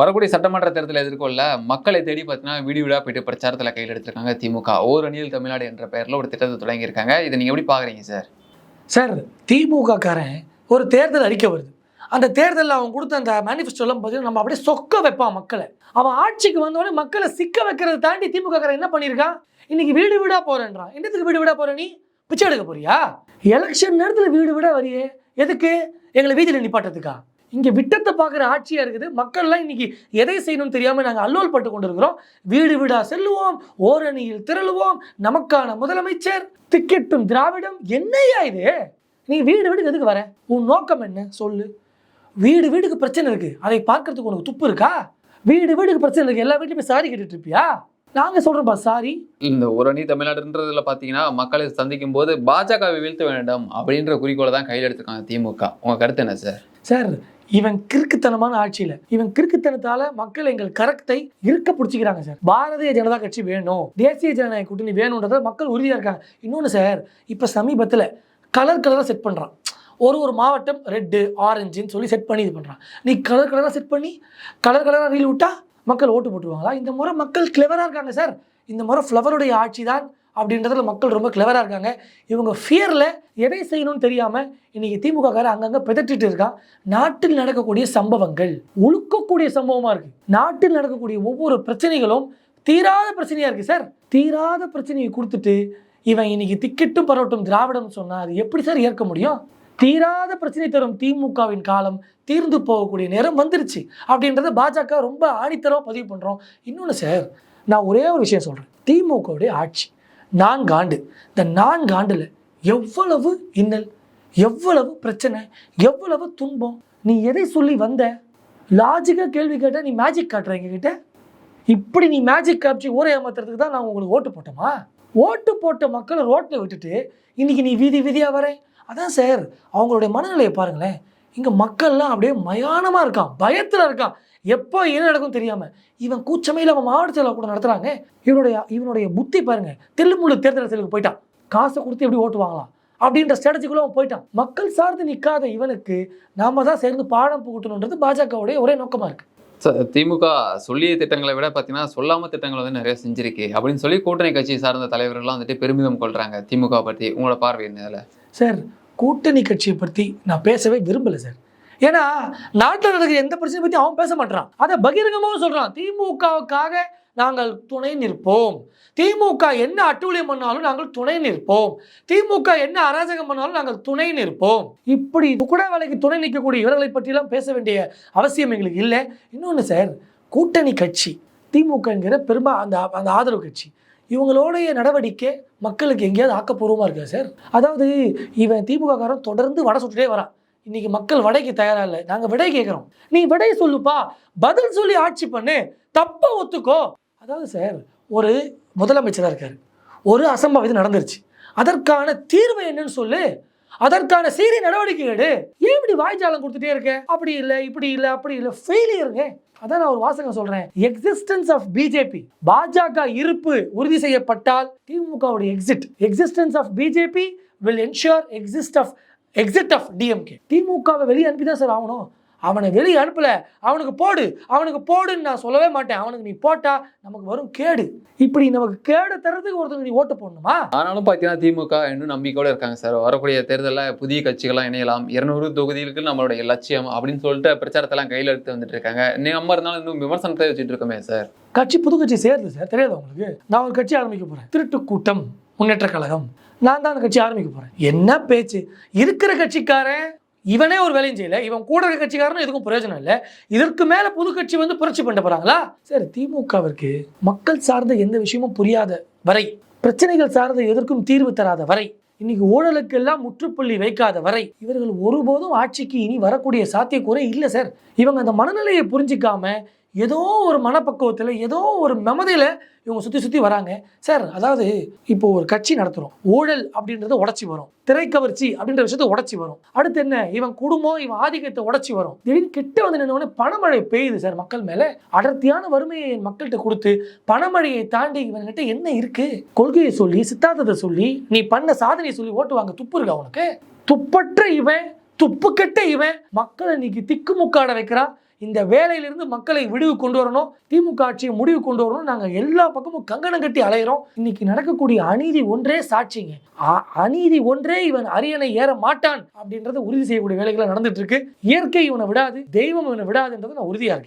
வரக்கூடிய சட்டமன்ற தேர்தலை எதிர்கொள்ள மக்களை தேடி பார்த்தீங்கன்னா வீடு வீடாக போயிட்டு பிரச்சாரத்தில் கையில் எடுத்திருக்காங்க திமுக. ஓர் அணியில் தமிழ்நாடு என்ற பெயரில் ஒரு திட்டத்தை தொடங்கியிருக்காங்க. இதை நீங்கள் எப்படி பார்க்குறீங்க சார்? சார் திமுக காரன் ஒரு தேர்தல் அறிக்கை வருது. அந்த தேர்தலில் அவன் கொடுத்த அந்த மேனிஃபெஸ்டோலாம் பார்த்தீங்கன்னா நம்ம அப்படியே சொக்க வைப்பான் மக்களை. அவன் ஆட்சிக்கு வந்தோடனே மக்களை சிக்க வைக்கிறத தாண்டி திமுக காரன் என்ன பண்ணியிருக்கான்? இன்னைக்கு வீடு வீடாக போகிறேன்றான் என்னத்துக்கு வீடு வீடாக போகிற நீ? பிச்சை எடுக்க போறியா? எலெக்ஷன் நேரத்தில் வீடு வீடாக வரியே. எதுக்கு? எங்களை வீதியில் நிப்பாட்டத்துக்கா இங்கே விட்டத்தை பார்க்குற ஆட்சியாக இருக்குது. மக்கள்லாம் இன்னைக்கு எதை செய்யணும்னு தெரியாமல் நாங்கள் அல்லோல் பட்டு கொண்டிருக்கிறோம். வீடு வீடா செல்லுவோம். ஓரணியில் திரளுவோம். நமக்கான முதலமைச்சர் திக்கெட்டும் திராவிடம். என்னையா இது? நீ வீடு வீடுக்கு எதுக்கு வர? உன் நோக்கம் என்ன? சொல்லு. வீடு வீடுக்கு பிரச்சனை இருக்கு. அதை பார்க்கறதுக்கு உனக்கு துப்பு இருக்கா? வீடு வீடுக்கு பிரச்சனை இருக்கு. எல்லா வீட்லையுமே சாரி கேட்டுட்டு இருப்பியா? நாங்க சொல்றோம்ப்பா சாரி. இந்த ஒரு அணி தமிழ்நாடுன்றதுல பாத்தீங்கன்னா மக்களை சந்திக்கும் போது பாஜகவை வீழ்த்த வேண்டும் அப்படின்ற குறிக்கோளை தான் கையில் எடுத்திருக்காங்க திமுக. உங்க கருத்து என்ன சார்? சார் இவன் கிறுக்குத்தனமான ஆட்சியில. இவன் கிறுக்குத்தனத்தால மக்கள் எங்கள் கரத்தை இருக்க பிடிச்சிக்கிறாங்க சார். பாரதிய ஜனதா கட்சி வேணும். தேசிய ஜனநாயக கூட்டணி வேணுன்றத மக்கள் உறுதியாக இருக்காங்க. இன்னொன்று சார் இப்போ சமீபத்தில் கலர் கலராக செட் பண்ணுறான் ஒரு ஒரு மாவட்டம் ரெட்டு ஆரஞ்சுன்னு சொல்லி செட் பண்ணி இது பண்ணுறான் நீ கலர் கலராக செட் பண்ணி கலர் கலராக ரீல் விட்டா மக்கள் ஓட்டு போட்டுருவாங்களா? இந்த முறை மக்கள் கிளவராக இருக்காங்க சார். இந்த முறை ஃப்ளவருடைய ஆட்சி தான் அப்படின்றதுல மக்கள் ரொம்ப கிளவராக இருக்காங்க. இவங்க ஃபியரில் எதை செய்யணும்னு தெரியாமல் இன்றைக்கி திமுகக்காரர் அங்கங்கே பிதட்டிட்டு இருக்கான் நாட்டில் நடக்கக்கூடிய சம்பவங்கள். ஒழுக்கக்கூடிய சம்பவமாக இருக்குது நாட்டில் நடக்கக்கூடிய ஒவ்வொரு பிரச்சனைகளும் தீராத பிரச்சனையாக இருக்குது சார் தீராத பிரச்சனையை கொடுத்துட்டு இவன் இன்னைக்கு திக்கெட்டும் பரவட்டும் திராவிடம் சொன்னால் அது எப்படி சார் ஏற்க முடியும்? தீராத பிரச்சனை தரும் திமுகவின் காலம் தீர்ந்து போகக்கூடிய நேரம் வந்துருச்சு அப்படின்றத பாஜக ரொம்ப ஆணித்தரமாக பதிவு பண்ணுறோம் இன்னொன்று சார் நான் ஒரே ஒரு விஷயம் சொல்கிறேன் திமுகவுடைய ஆட்சி. நான்கு ஆண்டு இந்த நான்கு ஆண்டில் எவ்வளவு இன்னல் எவ்வளவு பிரச்சனை எவ்வளவு துன்பம் நீ எதை சொல்லி வந்த? லாஜிக்காக கேள்வி கேட்டால் நீ மேஜிக் காட்டுற எங்ககிட்ட இப்படி நீ மேஜிக் காமிச்சு ஊரை ஏமாத்துறதுக்கு தான் நான் உங்களுக்கு ஓட்டு போட்டோமா? ஓட்டு போட்ட மக்களை ரோட்டில் விட்டுட்டு இன்னைக்கு நீ வீதி வீதியாக வரேன் அதான் சார் அவங்களுடைய மனநிலையை பாருங்களேன். இங்கே மக்கள்லாம் அப்படியே மயானமாக இருக்கான் பயத்தில் இருக்கான். எப்போ என்ன நடக்கும் தெரியாமல் இவன் கூச்சமையில் அவன் மாவட்ட செயலாளர் கூட நடத்துகிறாங்க இவனுடைய இவனுடைய புத்தி பாருங்க. தில்லுமுள்ளு தேர்தல் அரசியலுக்கு போயிட்டான். காசை கொடுத்து எப்படி ஓட்டு வாங்கலாம்? அப்படின்ற ஸ்ட்ராட்டஜிக்குள்ள அவன் போயிட்டான். மக்கள் சார்ந்து நிற்காத இவனுக்கு நாம தான் சேர்ந்து பாடம் புகட்டணுன்றது பாஜகவுடைய ஒரே நோக்கமாக இருக்கு. சார் திமுக சொல்லிய திட்டங்களை விட பார்த்தீங்கன்னா சொல்லாம திட்டங்கள் வந்து நிறைய செஞ்சிருக்கு. அப்படின்னு சொல்லி கூட்டணி கட்சி சார்ந்த தலைவர்கள்லாம் வந்துட்டு பெருமிதம் கொள்றாங்க திமுக பற்றி உங்களோட பார்வை என்ன? சார் கூட்டணி கட்சியை பற்றி நான் பேசவே விரும்பலை சார். ஏன்னா நாட்டில் நடக்கிற எந்த பிரச்சனை பற்றி அவன் பேச மாட்டான் அதை பகிரங்கமாகவும் சொல்கிறான் திமுகவுக்காக நாங்கள் துணை நிற்போம். திமுக என்ன அட்டூழியம் பண்ணாலும் நாங்கள் துணை நிற்போம். திமுக என்ன அராஜகம் பண்ணாலும் நாங்கள் துணை நிற்போம். இப்படி கூட வேலைக்கு துணை நிற்கக்கூடிய இவர்களை பற்றியெல்லாம் பேச வேண்டிய அவசியம் எங்களுக்கு இல்லை. இன்னொன்று சார் கூட்டணி கட்சி திமுகங்கிற பெரும்பா அந்த அந்த ஆதரவு கட்சி இவங்களுடைய நடவடிக்கை மக்களுக்கு எங்கேயாவது ஆக்கப்பூர்வமாக இருக்கா சார்? அதாவது இவன் திமுக காரன் தொடர்ந்து வடை சுட்டுட்டே வரான். இன்னைக்கு மக்கள் விடைக்கு தயாரா இல்லை. நாங்கள் விடை கேட்குறோம் நீ விடை சொல்லுப்பா. பதில் சொல்லி ஆட்சி பண்ணு. தப்ப ஒத்துக்கோ. அதாவது சார் ஒரு முதலமைச்சராக இருக்காரு. ஒரு அசம்பாவிதம் நடந்துருச்சு. அதற்கான தீர்வு என்னன்னு சொல்லு. அதற்கான சீரிய நடவடிக்கை எடு. ஏன் இப்படி வாய்ஜாலம் கொடுத்துட்டே இருக்க? அப்படி இல்லை இப்படி இல்லை அப்படி இல்லை. ஃபெயிலியருங்க அதான் நான் ஒரு வாசகம் சொல்றேன். எக்ஸிஸ்டன்ஸ் ஆஃப் பிஜேபி பாஜக இருப்பு உறுதி செய்யப்பட்டால் திமுகவுடைய exit existence of BJP will ensure exist of exit of DMK திமுகவை வெளியே அனுப்பி தான் சார் ஆகணும். அவனை வெளியே அனுப்பல. அவனுக்கு போடு. அவனுக்கு போடுன்னு நான் சொல்லவே மாட்டேன். அவனுக்கு நீ போட்டா நமக்கு வரும் கேடு. இப்படி நமக்கு கேடு தர்றதுக்கு ஒருத்தருக்கு நீ ஓட்டு போடணுமா? ஆனாலும் பார்த்தீங்கன்னா திமுக இன்னும் நம்பிக்கையோட இருக்காங்க சார். வரக்கூடிய தேர்தலில் புதிய கட்சிகள்லாம் இணையலாம். இருநூறு தொகுதிகளுக்கு நம்மளுடைய லட்சியம் அப்படின்னு சொல்லிட்டு பிரச்சாரத்தெல்லாம் கையில் எடுத்து வந்துட்டு இருக்காங்க. நம்ம இருந்தாலும் இன்னும் விமர்சனத்தை வச்சுட்டு இருக்கோமே சார். கட்சி புது கட்சி சேருது சார். தெரியாது உங்களுக்கு? நான் ஒரு கட்சி ஆரம்பிக்க போறேன். திருட்டு கூட்டம். முன்னேற்ற கழகம். நான் தான் அந்த கட்சி ஆரம்பிக்க போகிறேன் என்ன பேச்சு? இருக்கிற கட்சிக்காரன் இவனே ஒரு வேலையும் செய்யல. இவன் கூட இருக்க கட்சிக்காரனும் எதுக்கும் பிரயோஜனம் இல்லை. இதற்கு மேலே புது கட்சி வந்து புரட்சி பண்ண போகிறாங்களா சரி திமுகவிற்கு மக்கள் சார்ந்த எந்த விஷயமும் புரியாத வரை பிரச்சனைகள் சார்ந்த எதற்கும் தீர்வு தராத வரை இன்னைக்கு ஊழலுக்கெல்லாம் முற்றுப்புள்ளி வைக்காத வரை இவர்கள் ஒருபோதும் ஆட்சிக்கு இனி வரக்கூடிய சாத்தியக்கூறே இல்லை சார். இவங்க அந்த மனநிலையை புரிஞ்சிக்காம ஏதோ ஒரு மனப்பக்குவத்தில் ஏதோ ஒரு மெமதியில் இவங்க சுற்றி சுற்றி வராங்க. சார் அதாவது இப்போ ஒரு கட்சி நடத்துகிறோம் ஊழல் அப்படின்றத உடச்சி வரும். திரைக்கவர்ச்சி அப்படின்ற விஷயத்த உடச்சி வரும். அடுத்து என்ன? இவன் குடும்பம் இவன் ஆதிக்கத்தை உடச்சி வரும். திடீர்னு கிட்ட வந்து நின்னவொடனே பணமழை பெய்யுது சார் மக்கள் மேலே. அடர்த்தியான வறுமையை மக்கள்கிட்ட கொடுத்து பணமழையை தாண்டி இவன்கிட்ட என்ன இருக்குது கொள்கையை சொல்லி சித்தாந்தத்தை சொல்லி நீ பண்ண சாதனையை சொல்லி ஓட்டு வாங்க துப்பு இருக்கா உனக்கு? துப்பற்ற இவன் துப்பு கெட்ட இவன். மக்களை இன்னைக்கு திக்குமுக்காட வைக்கிறான் இந்த வேலையிலிருந்து மக்களை விடுவி கொண்டு வரணும் திமுக ஆட்சியை முடிவு கொண்டு வரணும் நாங்கள் எல்லா பக்கமும் கங்கணம் கட்டி அலையிறோம். இன்னைக்கு நடக்கக்கூடிய அநீதி ஒன்றே சாட்சிங்க. அ- அநீதி ஒன்றே இவன் அரியணை ஏற மாட்டான் அப்படின்றத உறுதி செய்யக்கூடிய வேலைகள் நடந்துட்டு இருக்கு. இயற்கை இவனை விடாது தெய்வம் இவனை விடாதுன்றது நான் உறுதியா இருக்கேன்.